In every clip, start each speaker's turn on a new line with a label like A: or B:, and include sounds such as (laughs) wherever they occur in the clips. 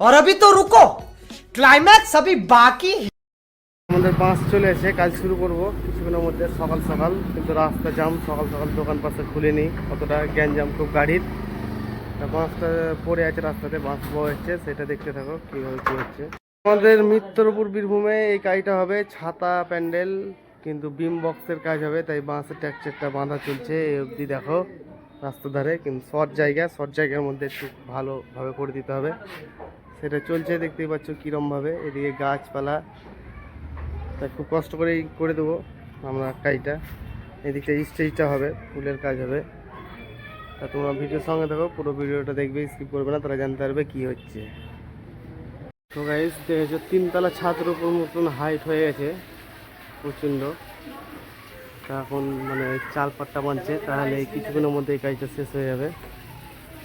A: और अभी तो रुको क्लाइमैक्स अभी बाकी है
B: আমাদের বাস চলে এসে কাজ শুরু করব কিছুক্ষণের মধ্যে সকাল সকাল কিন্তু রাস্তা জাম সকাল সকাল দোকান পাশে খুলেনি অতটা গ্যাঞ্জাম খুব গাড়ির তা বাসটা পড়ে আছে রাস্তাতে বাস বয়ে হচ্ছে সেটা দেখতে থাকো কীভাবে কী হচ্ছে আমাদের মিত্রপুর বীরভূমে এই কাজটা হবে ছাতা প্যান্ডেল কিন্তু বিম বক্সের কাজ হবে তাই বাঁশের ট্যাকচারটা বাঁধা চলছে এই অবধি দেখো রাস্তার ধারে কিন্তু শর্ট জায়গা শর্ট জায়গার মধ্যে একটু ভালোভাবে করে দিতে হবে সেটা চলছে, দেখতেই পাচ্ছ কীরমভাবে। এদিকে গাছপালা, তা খুব কষ্ট করেই করে দেবো আমরা কাজটা। এদিকটা স্টেজটা হবে, ফুলের কাজ হবে। তা তোমরা ভিডিওর সঙ্গে দেখো পুরো ভিডিওটা দেখবে স্কিপ করবে না, তারা জানতে পারবে কী হচ্ছে। তো গাইস দেখেছ, তিনতলা ছাদের উপর মতন হাইট হয়ে গেছে, প্রচণ্ড। তা এখন মানে চাল পাট্টা বানছে তাহলে কিছুক্ষণের মধ্যে এই কাজটা শেষ হয়ে যাবে।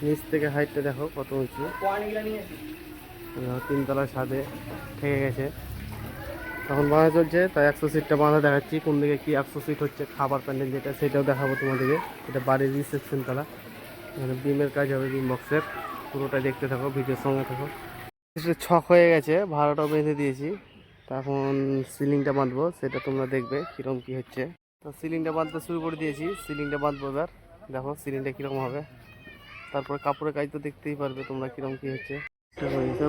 B: নিচ থেকে হাইটটা দেখো, কত উঁচু। দেখো, তিনতলা ছাদে থেকে গেছে। তখন বাঁধা চলছে তাই একশো সিটটা বাঁধা দেখাচ্ছি কোন দিকে কী একশো সিট হচ্ছে খাবার প্যান্ডেল যেটা সেটাও দেখাবো তোমাদেরকে। এটা বাড়ির রিসেপশন তালা। এখানে বিমের কাজ হবে বিম বক্সের পুরোটা দেখতে থাকো ভিডিওর সঙ্গে থাকো। ছক হয়ে গেছে ভাড়াটাও বেঁধে দিয়েছি। তা এখন সিলিংটা বাঁধবো সেটা তোমরা দেখবে কীরকম কী হচ্ছে। তো সিলিংটা বাঁধতে শুরু করে দিয়েছি সিলিংটা বাঁধবো এবার। দেখো সিলিংটা কীরকম হবে। তারপর কাপড়ের কাজ তো দেখতেই পারবে তোমরা কীরকম কী হচ্ছে।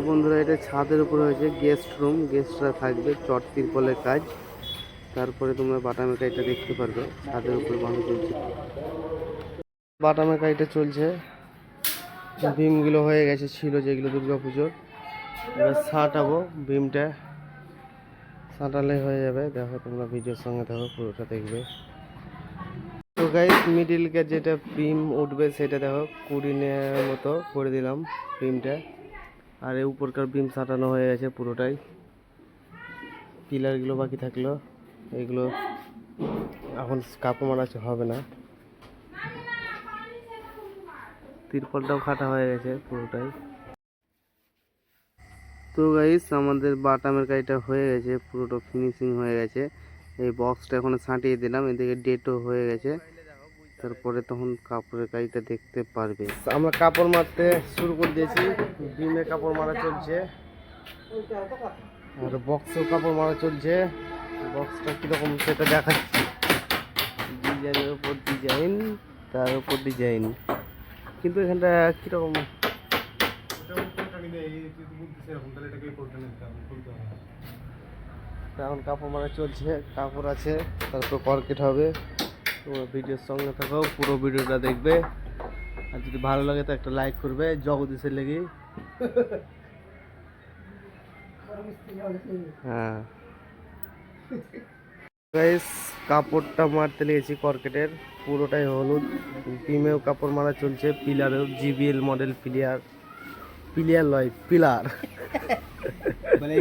B: বন্ধুরা, এটা ছাদের উপরে হয়েছে গেস্ট রুম গেস্টরা থাকবে, চট তিরপলের কাজ। তারপরে তোমরা বাটামের কাজটা দেখতে পারবে, ছাদের উপরে বাঁধা চলছে। বাটামের কাজটা চলছে। বিমগুলো হয়ে গেছে, ছিল যেগুলো দুর্গা পুজোর এবার সাঁটাবো বিমটা সাঁটালে হয়ে যাবে, দেখো তোমরা ভিডিওর সঙ্গে দেখো পুরোটা দেখবে। মিডিলকে যেটা বিম উঠবে, সেটা দেখো কুড়ি মতো করে দিলাম বিমটা আর এই উপরকার বিম সাটানো হয়ে গেছে পুরোটাই। পিলারগুলো বাকি থাকল। এগুলো এখন কাপড় মারা হবে না। তিরপলটাও খাটা হয়ে গেছে পুরোটাই। তো গাইস আমাদের বাটামের কাজটা হয়ে গেছে, পুরোটা ফিনিশিং হয়ে গেছে। এই বক্সটা এখন ছাঁটিয়ে দিলাম, এদিকে ডেটও হয়ে গেছে। তারপরে তখন কাপড়ের কাজটা দেখতে পারবে। আমরা কাপড় মারতে শুরু করে দিয়েছি। বিমে কাপড় মারা চলছে। আর বক্সেও কাপড় মারা চলছে। বক্সটা কীরকম সেটা দেখাচ্ছি। ডিজাইনের উপর ডিজাইন, তার উপর ডিজাইন। কিন্তু এখানটা কীরকম? এখন কাপড় মারা চলছে, কাপড় আছে, তারপর কর্কেট হবে। তোমরা ভিডিওর সঙ্গে থাকো, পুরো ভিডিওটা দেখবে। আর যদি ভালো লাগে তো একটা লাইক করবে, জগদীশের লেগে হ্যাঁ। কাপড়টা মারতে লেগেছি কর্কেটের, পুরোটাই হলুদ। টিমেও কাপড় মারা চলছে, পিলারেও জিবিএল মডেল পিলিয়ার পিলিয়ার লয় পিলার।
A: মানে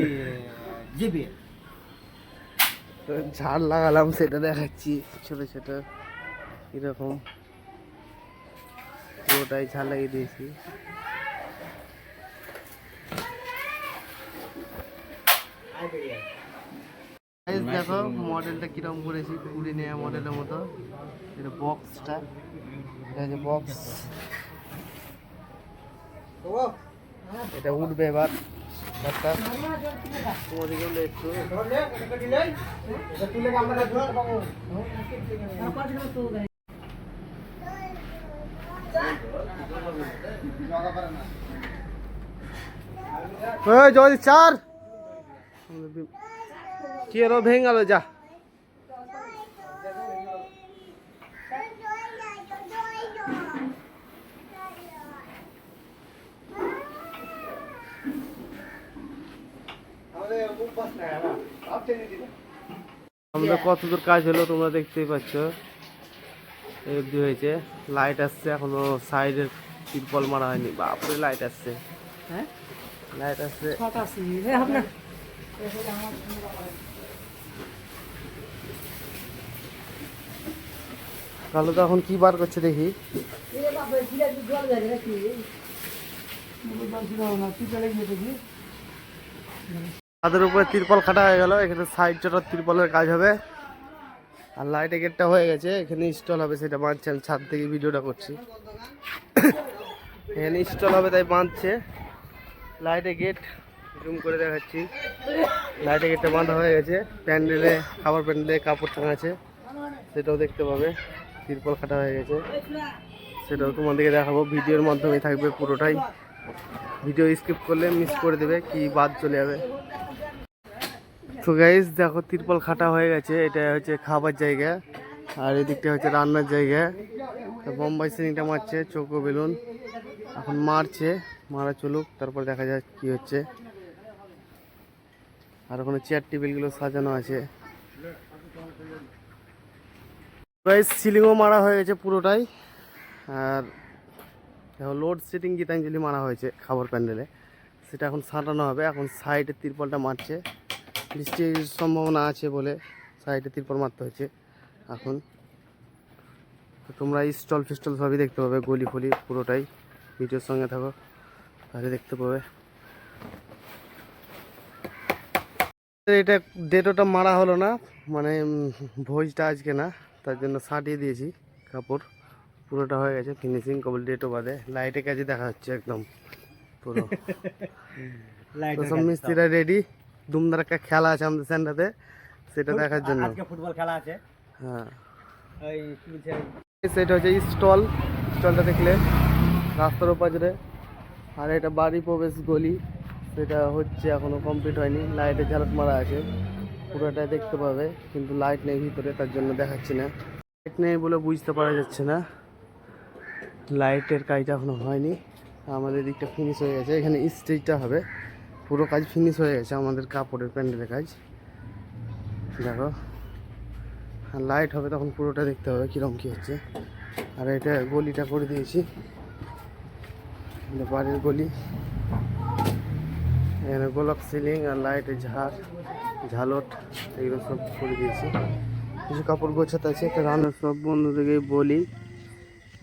A: জিবি
B: তো ঝাড় লাগালাম, সেটা দেখাচ্ছি। ছোট ছোট এরকম পুরোটাই ঝাড় লাগিয়ে দিয়েছি। দেখো মডেলটা কীরকম করেছি কুড়ি নেওয়া মডেলের মতো। এটা বক্সটা এটা হচ্ছে বক্স এটা উঠবে এবার। জয় চার। কি এরো ভেঙে গেল? যা। আমাদের কত দূর কাজ হলো তোমরা দেখতেই পাচ্ছ। এই অবধি হয়েছে। লাইট আসছে এখনও সাইডের তিরপল মারা হয়নি। বাপরে লাইট আসছে।
A: হ্যাঁ?
B: লাইট আসছে। কালো তো এখন কি বার করছে দেখি? তাদের উপরে তিরপল খাটা হয়ে গেল, এখানে সাইড চটার তিরপলের কাজ হবে। আর লাইটের গেটটা হয়ে গেছে, এখানে ইনস্টল হবে সেটা বাঁধছে আমি ছাদ থেকে ভিডিওটা করছি। এখানে ইনস্টল হবে তাই বাঁধছে। লাইটে গেট জুম করে দেখাচ্ছি। লাইটে গেটটা বাঁধা হয়ে গেছে, প্যান্ডেলে, খাবার প্যান্ডেলে কাপড় টাঙা আছে, সেটাও দেখতে পাবে। তিরপল খাটা হয়ে গেছে, সেটাও তোমাদেরকে দেখাবো, ভিডিওর মাধ্যমে থাকবে পুরোটাই। ভিডিও স্কিপ করলে মিস করে দেবে, কি বাদ চলে যাবে। তো গাইজ দেখো তিরপল খাটা হয়ে গেছে, এটা হচ্ছে খাবার জায়গা, আর এদিকটা হচ্ছে রান্নার জায়গা। তো বোম্বাই সিলিংটা মারছে চোখো বেলুন। এখন মারছে, মারা চলুক, তারপর দেখা যাক কি হচ্ছে। আর ওখানে চেয়ার টেবিলগুলো সাজানো আছে। সিলিংও মারা হয়ে গেছে পুরোটাই। আর লোড সেটিং গীতাঞ্জলি মারা হয়েছে খাবার প্যান্ডেলে। সেটা এখন সাঁটানো হবে। এখন সাইডে তিরপলটা মারছে। বৃষ্টির সম্ভাবনা আছে বলে সাইডে তিরপল মারতে হচ্ছে এখন তোমরা স্টল ফিস্টল সবই দেখতে পাবে, গলি ফলি পুরোটাই। ভিডিওর সঙ্গে থাকো, তাহলে দেখতে পাবে। এটা ডেটোটা মারা হলো না মানে ভোজটা আজকে না, তার জন্য সাঁটিয়ে দিয়েছি কাপড়। পুরোটা হয়ে গেছে ফিনিশিং ডেটও বাদে। লাইটের কাছে দেখা হচ্ছে একদম পুরো। (laughs) তো সব মিস্ত্রিরা রেডি দুমদার একটা খেলা আছে আমাদের সেন্টারে সেটা দেখার জন্য।
A: আজকে ফুটবল খেলা আছে।
B: হ্যাঁ। সেটা হচ্ছে স্টল স্টলটা দেখলে রাস্তার ওপাশে। আর এটা বাড়ি প্রবেশ গলি। সেটা হচ্ছে এখনও কমপ্লিট হয়নি। লাইটের ঝালক মারা আছে। পুরোটা দেখতে পাবে। কিন্তু লাইট নেই ভিতরে তার জন্য দেখাচ্ছি না। লাইট নেই বলে বুঝতে পারা যাচ্ছে না। লাইটের কাজটা এখনও হয়নি। আমাদের দিকটা ফিনিশ হয়ে গেছে। এখানে স্টেজটা হবে। পুরো কাজ ফিনিশ হয়ে গেছে আমাদের কাপড়ের প্যান্ডেলের কাজ। দেখো। লাইট হবে তখন পুরোটা দেখতে হবে কীরকম কী হচ্ছে। আর এটা গলিটা করে দিয়েছি। বাড়ির গলি। এখানে গোলাপ সিলিং আর লাইটের ঝাড়, ঝালট, এগুলো সব করে দিয়েছি। কিছু কাপড় গোছাতে আছে, একটা রান্নার সব বন্ধুদেরকে বলি।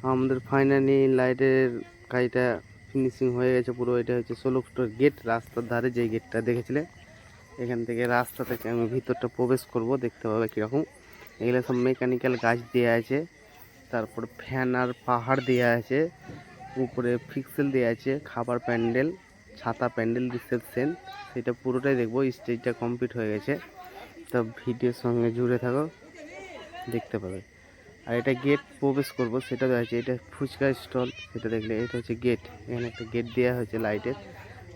B: আমাদের ফাইনালি লাইটের কাজটা ফিনিশিং হয়ে গেছে পুরো, এটা হচ্ছে ষোলো ফুটের গেট রাস্তার ধারে যে গেটটা দেখেছিলে? এখান থেকে রাস্তা থেকে আমি ভিতরটা প্রবেশ করব, দেখতে পাবে কীরকম। এগুলো সব মেকানিক্যাল গাছ দেওয়া আছে, তারপর ফ্যান আর পাহাড় দেওয়া আছে, উপরে ফিক্সেল দেওয়া আছে, খাবার প্যান্ডেল, ছাতা প্যান্ডেল রিসেপশন সেটা পুরোটাই দেখব স্টেজটা কমপ্লিট হয়ে গেছে। তা ভিডিওর সঙ্গে জুড়ে থাকো, দেখতে পাবে। আর এটা গেট প্রবেশ করব, সেটা দেখাচ্ছে এটা ফুচকা স্টল সেটা দেখলে এটা হচ্ছে গেট এখানে একটা গেট দেওয়া হয়েছে লাইটের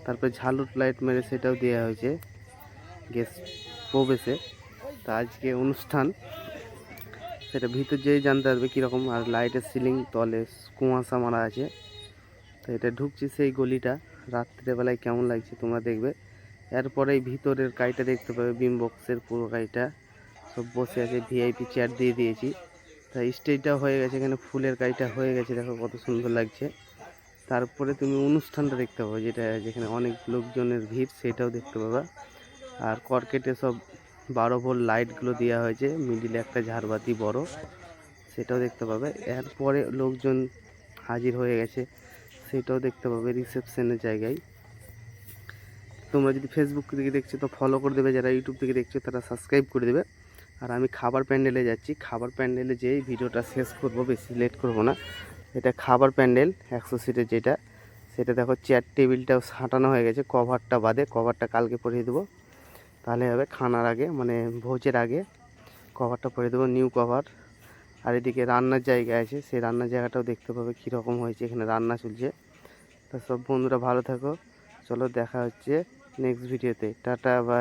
B: তারপরে ঝালুট লাইট মেরে সেটাও দেওয়া হয়েছে গেস্ট প্রবেশে। তা আজকে অনুষ্ঠান, সেটা ভিতর যেই জানতে পারবে কীরকম, আর লাইটের সিলিং তলে কুয়াশা মারা আছে। তো এটা ঢুকছি সেই গলিটা রাত্রেবেলায় কেমন লাগছে তোমরা দেখবে। এরপরে ভিতরের কাইটা দেখতে পাবে, বিম বক্সের পুরো কাইটা। সব বসে আছে ভিআইপি চেয়ার দিয়ে দিয়েছি। তা স্টেজটা হয়ে গেছে, এখানে ফুলের কাজটা হয়ে গেছে, দেখো কত সুন্দর লাগছে। তারপরে তুমি অনুষ্ঠানটা দেখতে পাবে, যেটা যেখানে অনেক লোকজনের ভিড়, সেটাও দেখতে পাবে। আর কর্কেটে সব বারো ভোল্ট লাইটগুলো দেওয়া হয়েছে, মিডিলে একটা ঝাড়বাতি বড়, সেটাও দেখতে পাবে। এরপরে লোকজন হাজির হয়ে গেছে, সেটাও দেখতে পাবে রিসেপশনের জায়গায়। তোমরা যদি ফেসবুক থেকে দেখছ, তো ফলো করে দেবে, যারা ইউটিউব থেকে দেখছ, তারা সাবস্ক্রাইব করে দেবে। আর আমি খাবার প্যান্ডেলে যাচ্ছি। খাবার প্যান্ডেলে যেই ভিডিওটা শেষ করব, বেশি লেট করব না। এটা খাবার প্যান্ডেল, একশো সিটের যেটা। সেটা দেখো চেয়ার টেবিলটাও সাঁটানো হয়ে গেছে কভারটা বাদে। কভারটা কালকে পরিয়ে দেবো। তাহলে হবে খানার আগে মানে ভোজের আগে। কভারটা পরে দেবো নিউ কভার আর এদিকে রান্নার জায়গা আছে, সেই রান্নার জায়গাটাও দেখতে পাবে কীরকম হয়েছে, এখানে রান্না চলছে। তা সব বন্ধুরা ভালো থাকো। চলো দেখা হচ্ছে নেক্সট ভিডিওতে টাটা বা